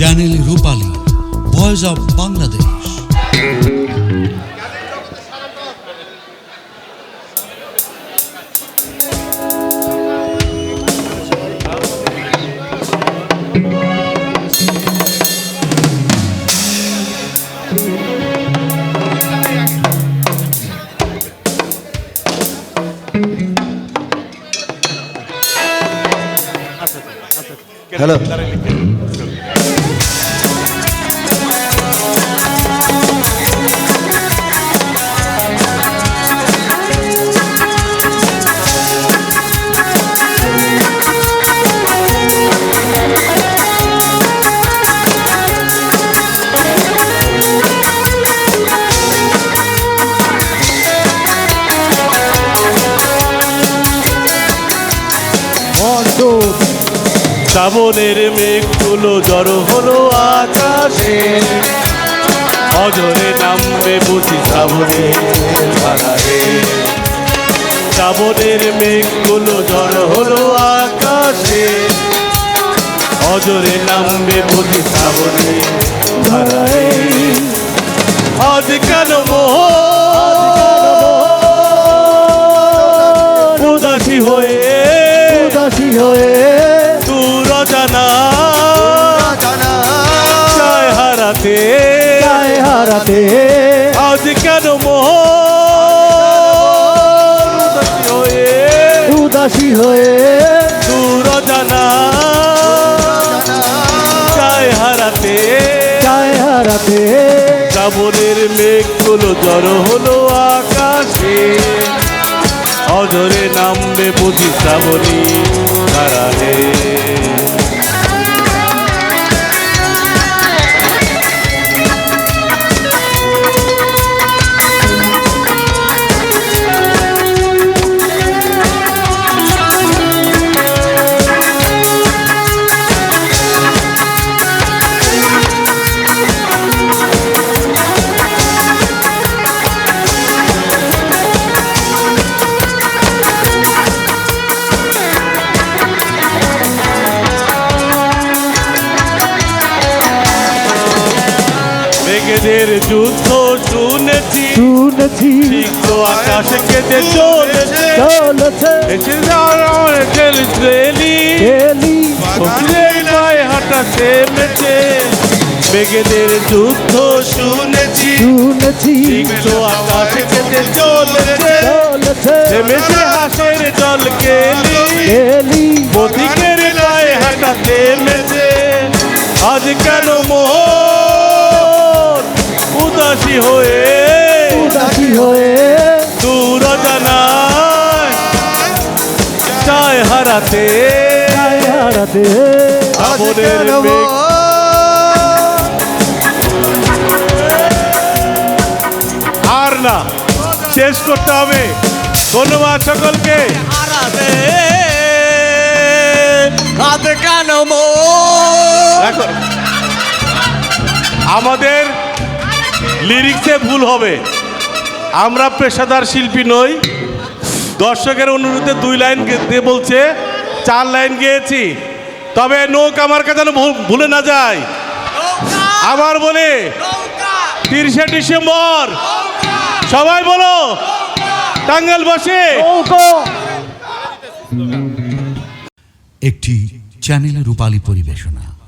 Channel Rupali voice of Bangladesh hello. শ্রাবণের মেঘগুলো জড়ো হলো আকাশে। অজরে নামবে বুঝি শ্রাবণে ধারারে শ্রাবণের জড়ো হলো আকাশে। অজরে নামবে বুঝি শ্রাবণে আজ কেন মোহ? উদাসী হয়ে হারাতে। চায় হারাতে। আজ কেন মোহ হয়ে? উদাসী হয়ে। দূর জানা চায় হারাতে। চায় হারাতে। শ্রাবণের মেঘগুলো জড়ো হলো আকাশে। অজরে নামবে বুঝি শ্রাবণী ধারারে মেঘেদের যুদ্ধ শুনেছি। শুনেছি। সিদ্ধ আকাশে কেটে চলেছে। চলেছে। এসে যাওয়ার পায়ে হাঁটা থেমেছে। মেঘেদের যুদ্ধ শুনেছি। শুনেছি। সিদ্ধ আকাশে কেটে চলেছে। চলেছে। থেমেছে হাসের জল গেলি গেলি পথিকের পায়ে হাঁটা থেমেছে। আজ কেন মোহন উদাসী হয়ে। উদাসী হয়ে। দূর জানায়। চায় হারাতে। চায় হারাতে। শ্রাবণের মেঘ আর না শেষ করতে হবে। ধন্যবাদ সকলকে। আমাদের লিরিক্সে ভুল হবে। আমরা পেশাদার শিল্পী নই। দর্শকের অনুরোধে দুই লাইন গে- দিয়ে বলছে চার লাইন গেয়েছি। তবে নৌক আমার কাছে যেন ভুল- ভুলে না যায়। আবার বলে তিরিশে ডিসেম্বর। সবাই বলো টাঙ্গাল বসে। একটি চ্যানেল রূপালী পরিবেশনা।